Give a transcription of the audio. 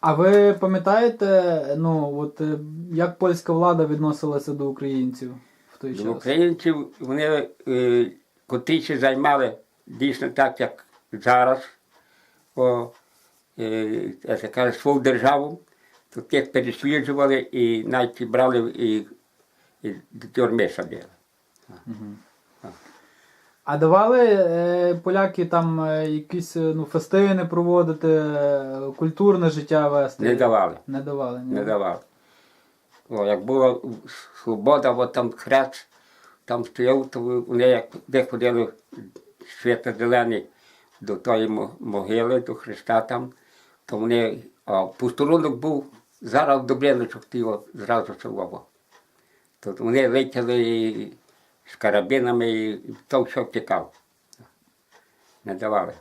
А ви пам'ятаєте, ну от е, як польська влада відносилася до українців в той час? До українців вони е, котрі займали дійсно так, як зараз, о, е, я так кажу, свою державу, то тих пересліджували і навіть брали і, і до тюрми садили. А давали е, поляки там е, якісь е, ну, фестивини проводити, е, культурне життя вести? Не давали. Не давали, ні. Не давали. О, як була свобода, от там хрест, там стояв, то вони як де ходили свято зелені до тої мо- могили, до Христа там, то вони, а пустолунок був зараз добриночок його зразу село. То вони летіли і з карабинами і то все втікав. Не давали.